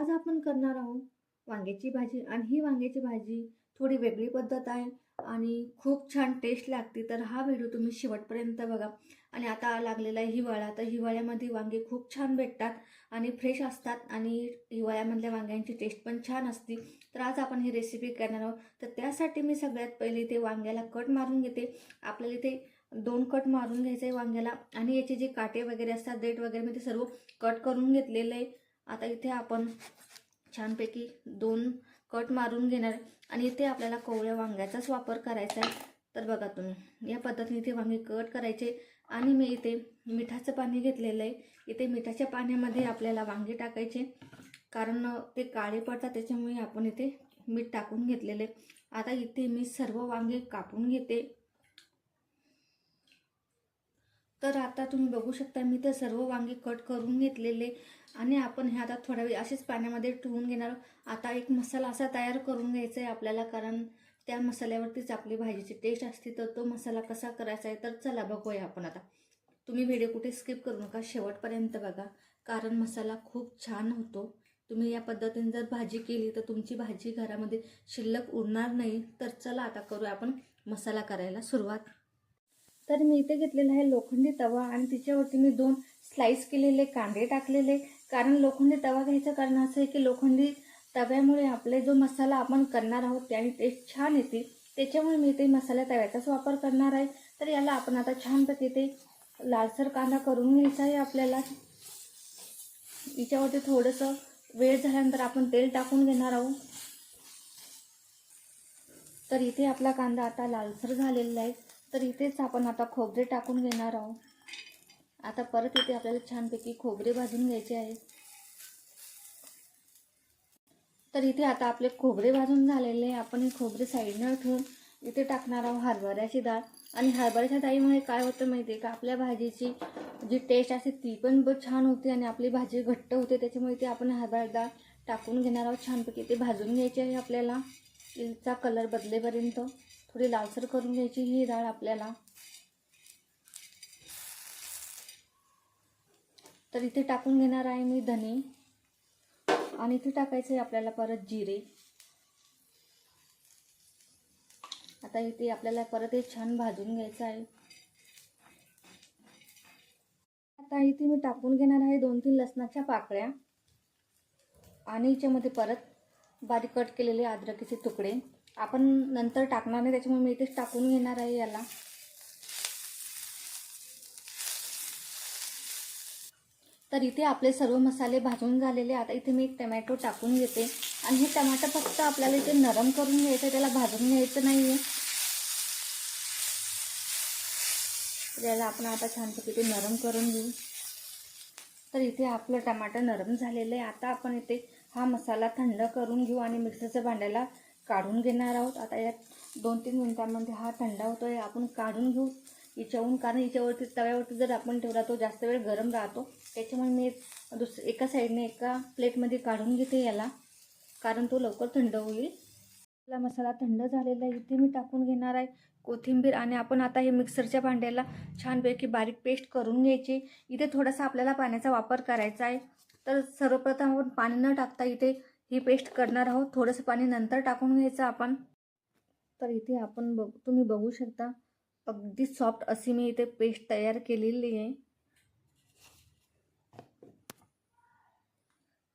आज आपण करणार आहोत वांग्याची भाजी. आणि ही वांग्याची भाजी थोडी वेगळी पद्धत आहे आणि खूप छान टेस्ट लागते. तर हा व्हिडिओ तुम्ही शेवटपर्यंत बघा. आणि आता लागलेला आहे हिवाळा. तर हिवाळ्यामध्ये वांगे खूप छान भेटतात आणि फ्रेश असतात आणि हिवाळ्यामधल्या वांग्यांची टेस्ट पण छान असते. तर आज आपण ही रेसिपी करणार आहोत. तर त्यासाठी मी सगळ्यात पहिले ते वांग्याला कट मारून घेते. आपल्याला इथे दोन कट मारून घ्यायचं आहे वांग्याला. आणि याचे जे काटे वगैरे असतात देठ वगैरे मी ते सर्व कट करून घेतलेलं आहे. आता इथे आपण छानपैकी दोन कट मारून घेणार. आणि इथे आपल्याला कोवळ्या वांग्याचाच वापर करायचा आहे. तर बघा तुम्ही या पद्धतीने इथे वांगे कट करायचे. आणि मी इथे मिठाचं पाणी घेतलेलं आहे. इथे मिठाच्या पाण्यामध्ये आपल्याला वांगे टाकायचे. कारण ते काळे पडतात त्याच्यामुळे आपण इथे मीठ टाकून घेतलेले आता इथे मी सर्व वांगे कापून घेते. तर आता तुम्ही बघू शकता मी ते सर्व वांगे कट करून घेतलेले. आणि आपण हे आता थोड्या वेळ असेच पाण्यामध्ये ठेवून घेणार आता एक मसाला असा तयार करून घ्यायचा आहे आपल्याला कारण त्या मसाल्यावरतीच आपली भाजीची टेस्ट असते. तर तो मसाला कसा करायचा आहे तर चला बघूया आपण आता. तुम्ही व्हिडिओ कुठे स्किप करू नका शेवटपर्यंत बघा. कारण मसाला खूप छान होतो. तुम्ही या पद्धतीने जर भाजी केली तर तुमची भाजी घरामध्ये शिल्लक उरणार नाही. तर चला आता करूया आपण मसाला करायला सुरुवात. तर मी इथे घेतलेला आहे लोखंडी तवा आणि तिच्यावरती मी दोन स्लाईस केलेले कांदे टाकलेले. कारण लोखंडी तवा घ्यायचं कारण असं आहे की लोखंडी तव्यामुळे आपले जो मसाला आपण करणार आहोत त्याने टेस्ट छान येते. त्याच्यामुळे मी ते मसाल्या तव्याचाच वापर करणार आहे. तर याला आपण आता छानपैकी ते लालसर कांदा करून घ्यायचा आहे आपल्याला. याच्यावरती थोडंसं वेळ झाल्यानंतर आपण तेल टाकून घेणार आहोत. तर इथे आपला कांदा आता लालसर झालेला आहे. तर इथेच आपण आता खोबरे टाकून घेणार आहोत. आता परत इथे आपल्याला छानपैकी खोबरे भाजून घ्यायचे आहे तर इथे आता आपले खोबरे भाजून झालेले आहे. आपण हे खोबरे साईडनं ठेवून इथे टाकणार आहोत हरभऱ्याची डाळ. आणि हरभऱ्याच्या डाळीमुळे काय होतं माहिती आहे का? आपल्या भाजीची जी टेस्ट असते ती पण छान होते आणि आपली भाजी घट्ट होते. त्याच्यामुळे ते आपण हरभरा डाळ टाकून घेणार आहोत. छानपैकी ते भाजून घ्यायची आहे आपल्याला. तिचा कलर बदलेपर्यंत थोडी लालसर करून घ्यायची ही डाळ आपल्याला. तर इथे टाकून घेणार आहे मी धने. आणि इथे टाकायचं आहे आपल्याला परत जिरे. आता इथे आपल्याला परत हे छान भाजून घ्यायचं आहे. आता इथे मी टाकून घेणार आहे दोन तीन लसणाच्या पाकळ्या. आणि याच्यामध्ये परत बारीक कट केलेले अद्रकीचे तुकडे. आपण नंतर टाकणार नाही त्याच्यामुळे मी इथेच टाकून घेणार आहे याला. तर इथे आपले सर्व मसाले भाजून झालेले आता इथे मी एक टमॅटो टाकून घेते. आणि हे टमाटर फक्त आपल्याला इथे नरम करून घ्यायचं त्याला भाजून घ्यायचं नाही आहे याला आपण आता छानपैकी ते नरम करून घेऊ. तर इथे आपलं टमाटर नरम झालेलं आहे. आता आपण इथे हा मसाला थंड करून घेऊ आणि मिक्सरच्या भांड्याला काढून घेणार आहोत. आता यात दोन तीन मिनटांमध्ये हा थंड होतो आहे आपण काढून घेऊ. याच्याहून कारण याच्यावरती तव्यावरती जर आपण ठेवला तो जास्त वेळ गरम राहतो. त्याच्यामुळे मी दुस एका साईडने एका प्लेटमध्ये काढून घेते याला कारण तो लवकर थंड होईल. आपला मसाला थंड झालेला आहे इथे मी टाकून घेणार आहे कोथिंबीर आणि आपण आता हे मिक्सरच्या भांड्याला छानपैकी बारीक पेस्ट करून घ्यायची. इथे थोडासा आपल्याला पाण्याचा वापर करायचा आहे. तर सर्वप्रथम आपण पाणी न टाकता इथे ही पेस्ट करणार आहोत. थोडंसं पाणी नंतर टाकून घ्यायचं आपण. तर इथे आपण बघ तुम्ही बघू शकता अगदी सॉफ्ट अशी मी इथे पेस्ट तयार केलेली आहे.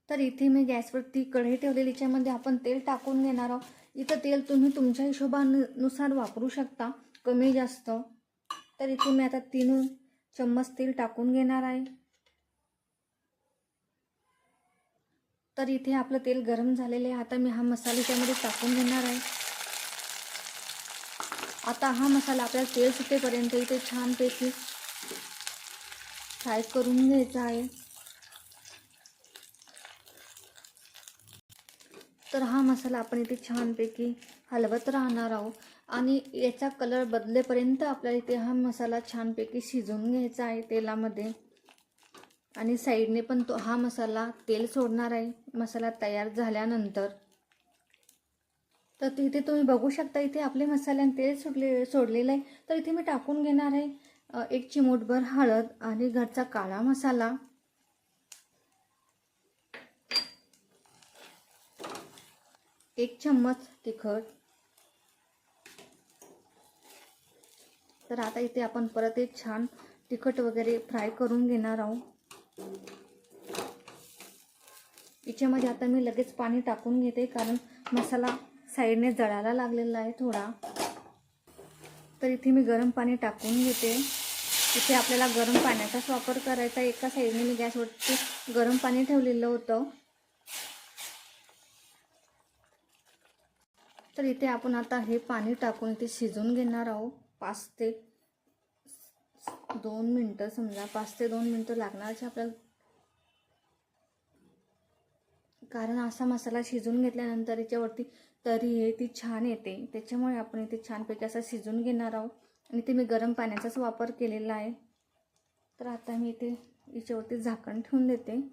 तर इथे मी गॅसवरती कढई ठेवलेली याच्यामध्ये आपण तेल टाकून घेणार आहोत. इथं तेल तुम्ही तुमच्या हिशोबानुसार वापरू शकता कमी जास्त. तर इथे मी आता तीन चम्मच तेल टाकून घेणार आहे. तर इथे आपलं तेल गरम झालेलं आहे. आता मी हा मसाला त्यामध्ये टाकून घेणार आहे. आता हा मसाला आपल्याला तेल सुटेपर्यंत इथे छानपैकी फ्राय करून घ्यायचा आहे. तर हा मसाला आपण इथे छानपैकी हलवत राहणार आहोत. आणि याचा कलर बदलेपर्यंत आपल्याला इथे हा मसाला छानपैकी शिजवून घ्यायचा आहे तेलामध्ये. आणि साईडने पण तो हा मसाला तेल सोडणार आहे. मसाला तयार झाल्यानंतर. तर तिथे तुम्ही बघू शकता इथे आपले मसाल्याने तेल सोडले सोडलेलं आहे. तर इथे मी टाकून घेणार आहे एक चिमूटभर हळद आणि घरचा काळा मसाला. एक चम्मच तिखट. तर आता इथे आपण परत एक छान तिखट वगैरे फ्राय करून घेणार आहोत. याच्यामध्ये आता मी लगेच पाणी टाकून घेते कारण मसाला साईडने जळायला लागलेला आहे थोडा. तर इथे मी गरम पाणी टाकून घेते. इथे आपल्याला गरम पाण्याचाच वापर करायचा एका साईडने मी गॅसवरती गरम पाणी ठेवलेलं होतं. तर इथे आपण आता हे पाणी टाकून इथे शिजून घेणार आहोत. पाच ते दोन मिनटं समजा पाच ते दोन मिनटं लागणार आपल्याला. कारण असा मसाला शिजून घेतल्यानंतर याच्यावरती तरी हे ती छान येते. त्याच्यामुळे आपण इथे छानपैकी असा शिजून घेणार आहोत. आणि इथे मी गरम पाण्याचाच वापर केलेला आहे. तर आता मी इथे याच्यावरती झाकण ठेवून देते.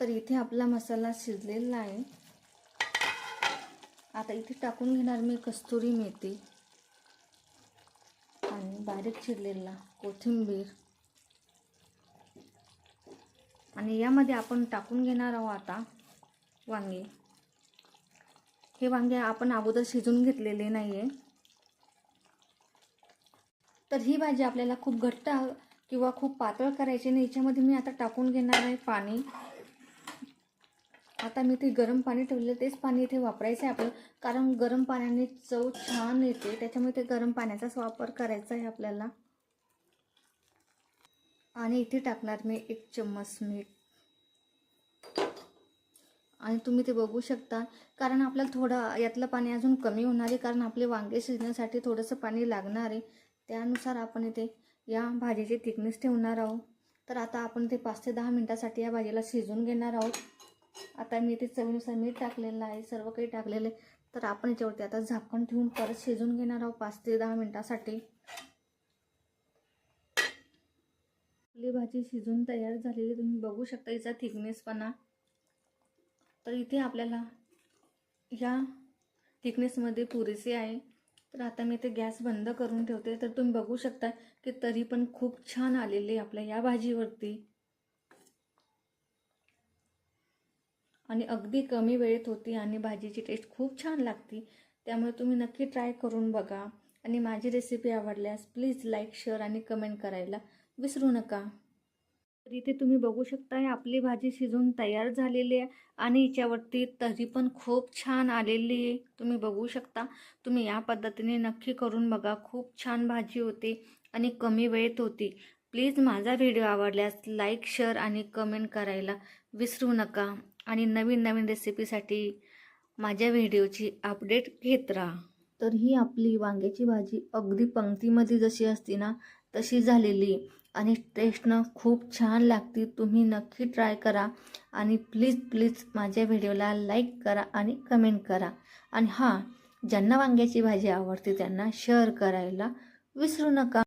तर इथे आपला मसाला शिजलेला आहे. आता इथे टाकून घेणार मी कस्तुरी मेथी. आणि बारीक चिरलेला कोथिंबीर. आणि यामध्ये आपण टाकून घेणार आहोत आता वांगे. हे वांगे आपण अगोदर शिजून घेतलेले नाही आहे तर ही भाजी आपल्याला खूप घट्ट किंवा खूप पातळ करायची नाही. याच्यामध्ये मी आता टाकून घेणार आहे पाणी. आता मी ते गरम पाणी ठेवलेलं तेच पाणी इथे वापरायचं आहे आपलं कारण गरम पाण्याने चव छान येते. त्याच्यामुळे ते गरम पाण्याचाच वापर करायचा आहे आपल्याला. आणि इथे टाकणार मी एक चम्मच मीठ. आणि तुम्ही ते बघू शकता. कारण आपल्याला थोडं यातलं पाणी अजून कमी होणार आहे. कारण आपले वांगे शिजण्यासाठी थोडंसं पाणी लागणार आहे. त्यानुसार आपण इथे या भाजीची थिकनेस ठेवणार आहोत. तर आता आपण ते पाच ते दहा मिनटासाठी या भाजीला शिजून घेणार आहोत. आता मी इथे चवीनुसार मीठ टाकलेलं आहे. सर्व काही टाकलेलं आहे. तर आपण याच्यावरती आता झाकण ठेवून परत शिजून घेणार आहोत पाच ते दहा मिनटासाठी. आपली भाजी शिजून तयार झालेली तुम्ही बघू शकता याचा थिकनेसपणा. तर इथे आपल्याला ह्या थिकनेसमध्ये पुरेसे आहे. तर आता मी ते गॅस बंद करून ठेवते. तर तुम्ही बघू शकता की तरी पण खूप छान आलेले आपल्या या भाजीवरती. आणि अगदी कमी वेळेत होती आणि भाजीची टेस्ट खूप छान लागती. त्यामुळे तुम्ही नक्की ट्राय करून बघा. आणि माझी रेसिपी आवडल्यास प्लीज लाईक शेअर आणि कमेंट करायला विसरू नका. तर इथे तुम्ही बघू शकता आपली भाजी शिजून तयार झालेली आहे आणि हिच्यावरती तरी पण खूप छान आलेली आहे. तुम्ही बघू शकता. तुम्ही या पद्धतीने नक्की करून बघा. खूप छान भाजी होती आणि कमी वेळेत होती. प्लीज माझा व्हिडिओ आवडल्यास लाईक शेअर आणि कमेंट करायला विसरू नका आणि नवीन नवीन रेसिपीसाठी माझ्या व्हिडिओची अपडेट घेत राहा. तर ही आपली वांग्याची भाजी अगदी पंक्तीमध्ये जशी असते ना तशी झालेली. आणि टेस्टनं खूप छान लागते तुम्ही नक्की ट्राय करा. आणि प्लीज प्लीज माझ्या व्हिडिओला लाईक करा आणि कमेंट करा. आणि हां ज्यांना वांग्याची भाजी आवडते त्यांना शेअर करायला विसरू नका.